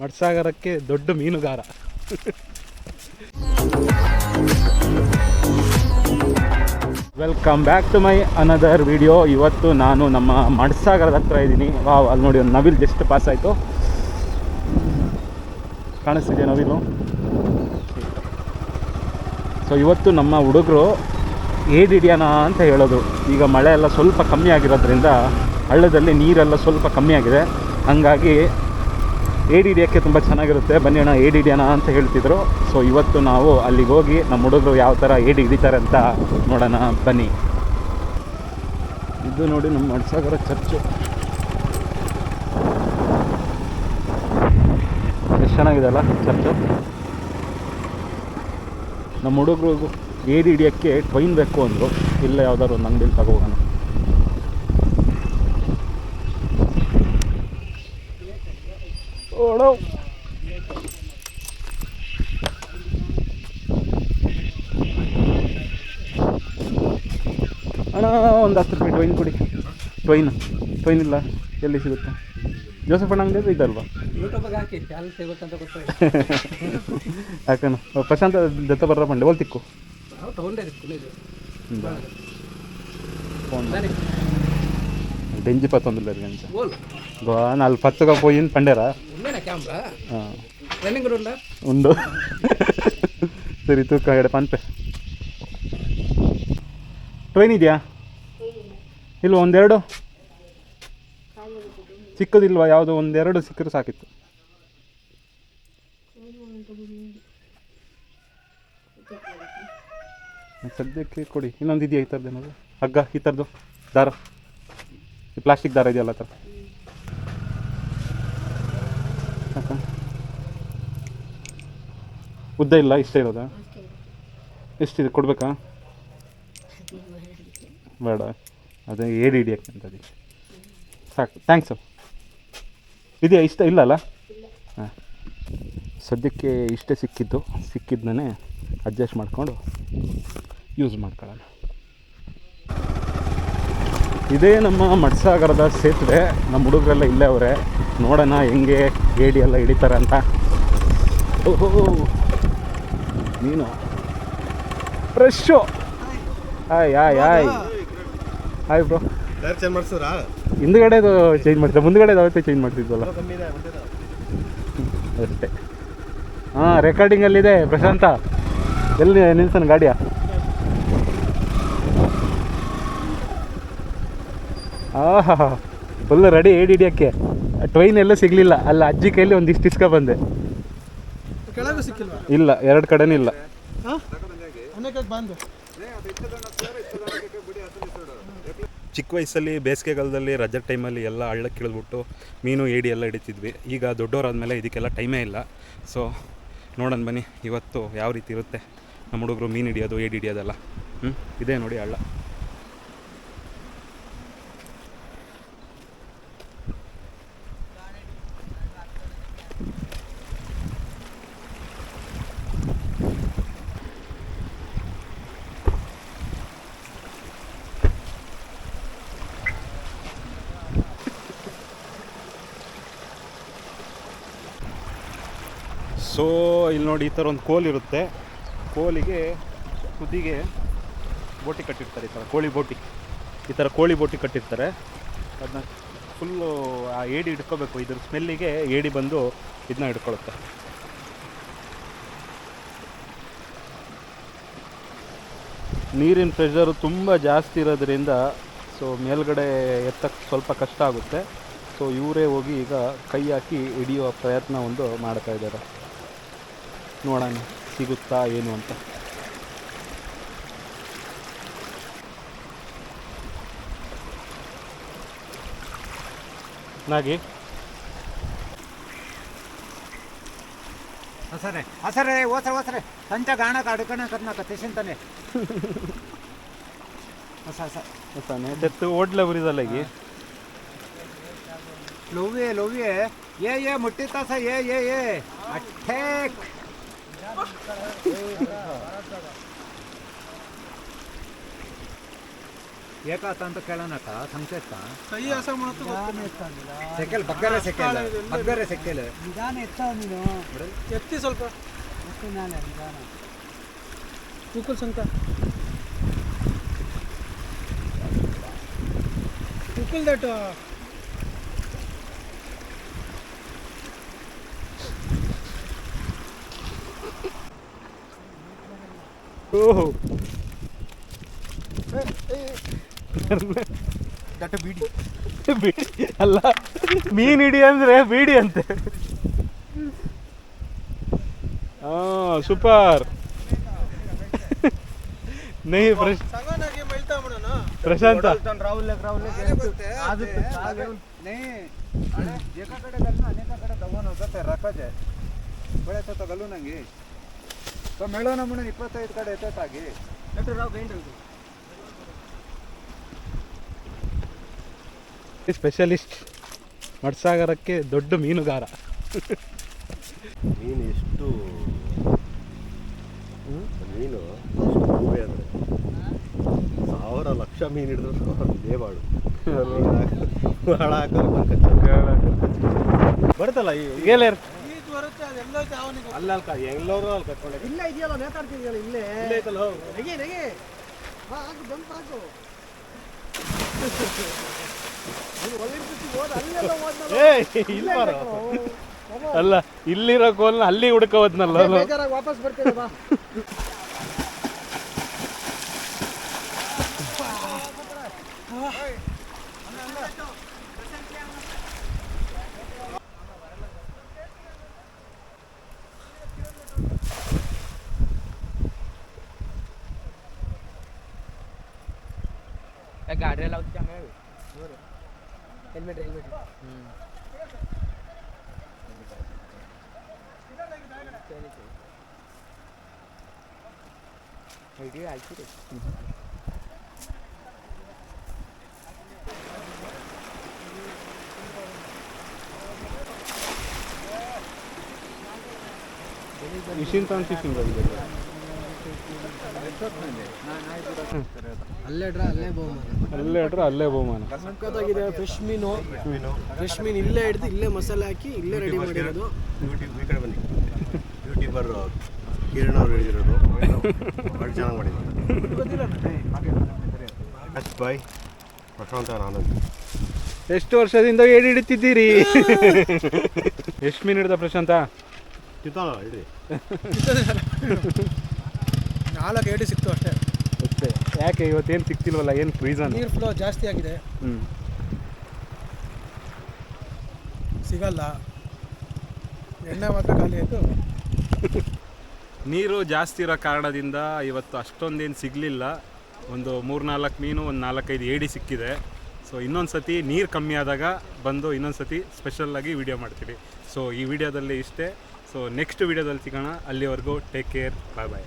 ಮಡ್ಸಾಗರಕ್ಕೆ ದೊಡ್ಡ ಮೀನುಗಾರ. Welcome back to my another video ಇವತ್ತು ನಾನು ನಮ್ಮ ಮಡ್ಸಾಗರದ ಹತ್ರ ಇದ್ದೀನಿ. ವಾವ್ ಅಲ್ಲಿ ನೋಡಿ ಒಂದು ನವಿಲ್ ಜಸ್ಟ್ ಪಾಸ್ ಆಯಿತು. ಕಾಣಿಸ್ತಿದೆ ನವಿಲು? ಸೊ ಇವತ್ತು ನಮ್ಮ ಹುಡುಗರು ಏಡ್ ಹಿಡಿಯೋಣ ಅಂತ ಹೇಳೋದು. ಈಗ ಮಳೆ ಎಲ್ಲ ಸ್ವಲ್ಪ ಕಮ್ಮಿ ಆಗಿರೋದ್ರಿಂದ ಹಳ್ಳದಲ್ಲಿ ನೀರೆಲ್ಲ ಸ್ವಲ್ಪ ಕಮ್ಮಿ ಆಗಿದೆ. ಹಾಗಾಗಿ ಏಡ್ ಹಿಡಿಯೋಕ್ಕೆ ತುಂಬ ಚೆನ್ನಾಗಿರುತ್ತೆ. ಬನ್ನಿ ಅಣ್ಣ ಏಡ್ ಹಿಡಿಯೋಣ ಅಂತ ಹೇಳ್ತಿದ್ರು. ಸೊ ಇವತ್ತು ನಾವು ಅಲ್ಲಿಗೆ ಹೋಗಿ ನಮ್ಮ ಹುಡುಗರು ಯಾವ ಥರ ಏಡ್ ಹಿಡಿತಾರೆ ಅಂತ ನೋಡೋಣ. ಬನ್ನಿ. ಇದು ನೋಡಿ ನಮ್ಮ ಮಡ್ಸಾಗರ ಚರ್ಚು. ಎಷ್ಟು ಚೆನ್ನಾಗಿದೆ ಅಲ್ಲ ಚರ್ಚು? ನಮ್ಮ ಹುಡುಗರು ಏಡಿ ಹಿಡಿಯೋಕ್ಕೆ ಟ್ರೈನ್ ಬೇಕು ಅಂದರು. ಇಲ್ಲ ಯಾವ್ದಾದ್ರು ಒಂದು ಅಂಗಡಿಲಿ ತಗೋಗೋಣ ಓಡೋ ಅಣ್ಣ ಒಂದು ಹತ್ತು ರೂಪಾಯಿ ಟ್ರೈನ್ ಕೊಡಿ. ಟ್ರೈನ್ ಟ್ರೈನ್ ಇಲ್ಲ ಎಲ್ಲಿ ಸಿಗುತ್ತೆ? ಜೋಸಫ್ ಅಣ್ಣ ಅಂಗಡಿ ಇದಲ್ವಾ? ಯಾಕಣ್ಣ ಪ್ರಶಾಂತ ದತ್ತ ಬರ್ರ ಪಂಡೆ ಒಲ್ ತಿಕ್ಕು. ನಾವು ತಗೊಂಡೇ ಇದು ಫೋನ್ ಸರಿ ಡೆಂಜಿ ಪತ್ತೊಂದಿಲ್ಲ ಗಂಜ ಬೋಲ್ ಗೋ ನಾಲ್ಕು ಪತ್ತುಗ పోయిన పండేరా ఉందేనా కెమెరా రన్నింగ్ కూడా ఉందా ఉండు ಸರಿ ತೂಕ ಎಡೆ ಪನ್ಪೆ ಟ್ರೈನ್ ಇದೆಯಾ ಇಲ್ವಾ ಒಂದೆರಡು ಚಿಕ್ಕದಿಲ್ವಾ ಯಾವುದೋ ಒಂದೆರಡು ಸಿಕ್ಕರು ಸಾಕಿತ್ತು ಸದ್ಯಕ್ಕೆ ಕೊಡಿ. ಇನ್ನೊಂದು ಇದೆಯಾ ಈ ಥರದ್ದು ಏನಾದರೂ ಹಗ್ಗ ಈ ಥರದ್ದು ದಾರ. ಈ ಪ್ಲಾಸ್ಟಿಕ್ ದಾರ ಇದೆಯಲ್ಲ ಆ ಥರ? ಉದ್ದ ಇಲ್ಲ ಇಷ್ಟೇ ಇರೋದಾ? ಎಷ್ಟಿದೆ ಕೊಡ್ಬೇಕಾ? ಬೇಡ. ಅದೇ ಏಡಿ ಹಿಡಿಯಕ್ಕೆ ಅಂತ ಅದಕ್ಕೆ ಸಾಕು. ಸರ್ ಇದೆಯಾ? ಇಷ್ಟ ಇಲ್ಲ ಅಲ್ಲ? ಹಾಂ. ಸದ್ಯಕ್ಕೆ ಇಷ್ಟೇ ಸಿಕ್ಕಿದ್ದು. ಸಿಕ್ಕಿದ್ದನೇ ಅಡ್ಜಸ್ಟ್ ಮಾಡಿಕೊಂಡು ಯೂಸ್ ಮಾಡ್ಕೊಳ್ಳೋಣ. ಇದೇ ನಮ್ಮ ಮಡ್ಸಾಗರದ ಸೇತುವೆ ನಮ್ಮ ಹುಡುಗರೆಲ್ಲ ಇಲ್ಲೇ ಅವರೇ. ನೋಡೋಣ ಹೆಂಗೆ ಏಡಿ ಎಲ್ಲ ಹಿಡಿತಾರೆ ಅಂತ. ಓಹೋ. ನೀನು? ಫ್ರೆಶ್ಶು ಆಯ್ ಆಯ್ ಆಯ್ ಆಯ್ ಬ್ರೋ ಚೇಂಜ್ ಮಾಡ್ಸಿದ್ರಾ? ಹಿಂದ್ಗಡೆದು ಚೇಂಜ್ ಮಾಡ್ತೀವಿ ಮುಂದ್ಗಡೆ ಅವತ್ತೇ ಚೇಂಜ್ ಮಾಡ್ತಿದ್ವಲ್ಲ ಅಷ್ಟೇ. ಹಾಂ ರೆಕಾರ್ಡಿಂಗಲ್ಲಿದೆ ಪ್ರಶಾಂತ. ಎಲ್ಲಿ ನಿಲ್ಸನ್ ಗಾಡಿಯ? ಆಹಾ ಫುಲ್ ರೆಡಿ ಏಡಿ ಹಿಡಿಯೋಕ್ಕೆ ಟ್ರೈನ್ ಎಲ್ಲ ಸಿಗಲಿಲ್ಲ. ಅಲ್ಲ ಅಜ್ಜಿ ಕೈಲಿ ಒಂದಿಷ್ಟು ಇಸ್ಕ ಬಂದೆ. ಕೆಳಗೂ ಸಿಕ್ಕಿಲ್ವಾ? ಇಲ್ಲ ಎರಡು ಕಡೆನೂ ಇಲ್ಲ. ಚಿಕ್ಕ ವಯಸ್ಸಲ್ಲಿ ಬೇಸಿಗೆಗಾಲದಲ್ಲಿ ರಜೆ ಟೈಮಲ್ಲಿ ಎಲ್ಲ ಹಳ್ಳಕ್ಕೆ ಇಳಿದ್ಬಿಟ್ಟು ಮೀನು ಏಡಿ ಎಲ್ಲ ಹಿಡಿತಿದ್ವಿ. ಈಗ ದೊಡ್ಡವರಾದ್ಮೇಲೆ ಇದಕ್ಕೆಲ್ಲ ಟೈಮೇ ಇಲ್ಲ. ಸೊ ನೋಡೋಣ ಬನ್ನಿ ಇವತ್ತು ಯಾವ ರೀತಿ ಇರುತ್ತೆ. ನಮ್ಮ ಹುಡುಗರು ಮೀನು ಹಿಡಿಯೋದು, ಏಡಿ ಹಿಡಿಯೋದಲ್ಲ. ಹ್ಞೂ ಇದೇ ನೋಡಿ ಹಳ್ಳ. ಸೊ ಇಲ್ಲಿ ನೋಡಿ ಈ ಥರ ಒಂದು ಕೋಲ್ ಇರುತ್ತೆ. ಕೋಲಿಗೆ ಕುದಿಗೆ ಬೋಟಿ ಕಟ್ಟಿರ್ತಾರೆ ಈ ಥರ, ಕೋಳಿ ಬೋಟಿ. ಈ ಥರ ಕೋಳಿ ಬೋಟಿ ಕಟ್ಟಿರ್ತಾರೆ. ಅದನ್ನ ಫುಲ್ಲು ಆ ಏಡಿ ಹಿಡ್ಕೋಬೇಕು ಇದ್ರ ಸ್ಮೆಲ್ಲಿಗೆ ಏಡಿ ಬಂದು ಇದನ್ನ ಹಿಡ್ಕೊಳುತ್ತೆ ನೀರಿನ ಪ್ರೆಷರು ತುಂಬ ಜಾಸ್ತಿ ಇರೋದ್ರಿಂದ ಸೊ ಮೇಲ್ಗಡೆ ಎತ್ತಕ್ಕೆ ಸ್ವಲ್ಪ ಕಷ್ಟ ಆಗುತ್ತೆ. ಸೊ ಇವರೇ ಹೋಗಿ ಈಗ ಕೈ ಹಾಕಿ ಹಿಡಿಯುವ ಪ್ರಯತ್ನ ಒಂದು ಮಾಡ್ತಾ ಇದ್ದಾರೆ. ನೋಡೋಣ. ಸಿಗುತ್ತಾ ಏನು ಅಂತ. ನಾಗಿ? ಹಸರೆ ಹಸರೆ ಓಸರೆ ಓಸರೆ. ಸಂಜೆ ಗಾಣಕ ಅಡ್ಕಣ ಕರ್ನಾಕ ತೆಸಿಂತಾನೆ ಹೊಸ ಹೊಸ. ಹೊಸನೆ ತೆತ್ತು ಓಡ್ಲೆ ಉರಿದಲ್ಲಗಿ ಲೋವಿಯೆ ಲೋವಿಯೆ. ಏ ಏ ಮುಟ್ಟಿತಾಸ ಏ ಏ ಏ. ಅಟ್ಟೇಕ್ ಏಕಾತ ಅಂತ ಕೇಳೋಣಕ್ಕ ಸಂಚೆತ್ತ ಕೈ ಹಸ ಮಾತು ಸೆಕೆಲ್ ಬಗ್ಗರೆ ಸೆಕೆಲ್ ಬಗ್ಗರೆ ಸೆಕೆಲ್. ನಿಧಾನ ಎತ್ತ ನೀನು. ಎತ್ತಿ ಸ್ವಲ್ಪ. ಮತ್ತೆ ನಾನೇ ನಿಧಾನ. ತೂಕಲ್ ಸಂಕ ತೂಕಲ್ ದಟ್ ದಟ್ಟ ಬೀಡಿ. ಬೀಡಿ ಅಲ್ಲ ಮೀನ್ ಹಿಡಿ ಅಂದ್ರೆ ಬೀಡಿ ಅಂತೆ. ಹಾ ಸೂಪರ್. ನೈ ಪ್ರಶ್ ಪ್ರಶಾಂತ. ರಾಹುಲ್ ರಾಹುಲ್ ನೈ ಏಕ ಕಡೆ ಅನೇಕ ಕಡೆ ತಗೊಂಡು ಹೋಗುತ್ತೆ ರಕಜೆ. ಬೆಳೆ ತಗಲು ನಂಗೆ. ಮೇಡ ನಮ್ಮಣ್ಣ ಇಪ್ಪತ್ತೈದು ಕಡೆ ಎತ್ತಾಗಿ ಡಾಕ್ಟರ್ ರಾವ್ ಬೇಂದ್ರ ಸ್ಪೆಷಲಿಸ್ಟ್ ಮಡ್ಸಾಗರಕ್ಕೆ ದೊಡ್ಡ ಮೀನುಗಾರ. ಮೀನು ಎಷ್ಟು? ಮೀನು ಅಂದರೆ. ಸಾವಿರ ಲಕ್ಷ ಮೀನು ಹಿಡಿದ್ರು ದೇವಾಳು. ಹಾಳಾಕ ಬರುತ್ತಲ್ಲ ಈ ಎಲ್ಲರೂ ಅಲ್ಲಿ ಕಟ್ಕೊಂಡೆ ಇಲ್ಲ ಇದೆಯಲ್ಲ ನೇತಾಡ್ತಿದ್ಯಲ್ಲ ಇಲ್ಲೇ? ಇಲ್ಲೇ ಐತಲ್ಲ ಹೋಗು. ನೆಗೆ ನೆಗೆ. ಬಾ ಹಾಕು ಜಂಪ್ ಹಾಕು. ಅಲ್ಲ ಇಲ್ಲಿರೋ ಕೋಲ್ನ ಅಲ್ಲಿ ಹುಡ್ಕೋದ್ನಲ್ಲ ವಾಪಸ್ ಬರ್ತೀನಿ ಬಾ. गाड्या लावते त्यामुळे बरं हेल्मेट हेल्मेट व्हिडिओ ऐकू रे. ಇಶಿಂತಾನ್ ಫಿಶಿಂಗ್ ಬಂದಿದೆ ಅಲ್ಲೇ ಡ್ರಾ ಅಲ್ಲೇ ಬಹುಮಾನ. ಅಲ್ಲೇ ಇಟ್ರೆ ಅಲ್ಲೇ ಬಹುಮಾನ. ಸಖತ್ತಾಗಿದೆ ಫ್ರೆಶ್ ಮೀನು. ಫ್ರೆಶ್ ಮೀನು ಇಲ್ಲೇ ಹಿಡಿದು ಇಲ್ಲೇ ಮಸಾಲೆ ಹಾಕಿ ಇಲ್ಲೇ ರೆಡಿ ಮಾಡಿರೋದು. ಯೂಟ್ಯೂಬ್ ಈ ಕಡೆ ಬನ್ನಿ. ಯೂಟ್ಯೂಬರ್ ಕಿರಣ್ ಅವ್ರು ಹೇಳಿರೋದು. ಭಾಳ ಚೆನ್ನಾಗಿ ಮಾಡಿದ್ದಾರೆ. ಟಚ್ ಬಾಯ್ ಪ್ರಶಾಂತ ಆನಂದ್ ಎಷ್ಟು ವರ್ಷದಿಂದ ಏಡಿ ಹಿಡಿತಿದ್ದೀರಿ? ಎಷ್ಟು ಮೀನು ಹಿಡ್ದ ಪ್ರಶಾಂತ? ಕಿತ್ತಾಳ ಇಡ್ರಿ ನಾಲ್ಕು ಏಡಿ ಸಿಕ್ತು ಅಷ್ಟೇ. ಅಷ್ಟೇ. ಯಾಕೆ ಇವತ್ತೇನು ಸಿಕ್ತಿಲ್ವಲ್ಲ ಏನು ರೀಸನ್ ನೀರು ಫ್ಲೋ ಜಾಸ್ತಿ ಆಗಿದೆ. ಹ್ಞೂ ಸಿಗಲ್ಲ. ಎಣ್ಣೆ ಮಾತ್ರ ಖಾಲಿ ಆಯಿತು. ನೀರು ಜಾಸ್ತಿ ಇರೋ ಕಾರಣದಿಂದ ಇವತ್ತು ಅಷ್ಟೊಂದೇನು ಸಿಗಲಿಲ್ಲ. ಒಂದು ಮೂರ್ನಾಲ್ಕು ಮೀನು ಒಂದು ನಾಲ್ಕೈದು ಏಡಿ ಸಿಕ್ಕಿದೆ. ಸೊ ಇನ್ನೊಂದು ಸತಿ ನೀರು ಕಮ್ಮಿ ಆದಾಗ ಬಂದು ಇನ್ನೊಂದು ಸತಿ ಸ್ಪೆಷಲ್ಲಾಗಿ ವಿಡಿಯೋ ಮಾಡ್ತೀವಿ. ಸೊ ಈ ವಿಡಿಯೋದಲ್ಲಿ ಇಷ್ಟೇ. ಸೊ ನೆಕ್ಸ್ಟ್ ವೀಡಿಯೋದಲ್ಲಿ ಸಿಗೋಣ ಅಲ್ಲಿವರೆಗೂ ಟೇಕ್ ಕೇರ್ ಬಾಯ್ ಬಾಯ್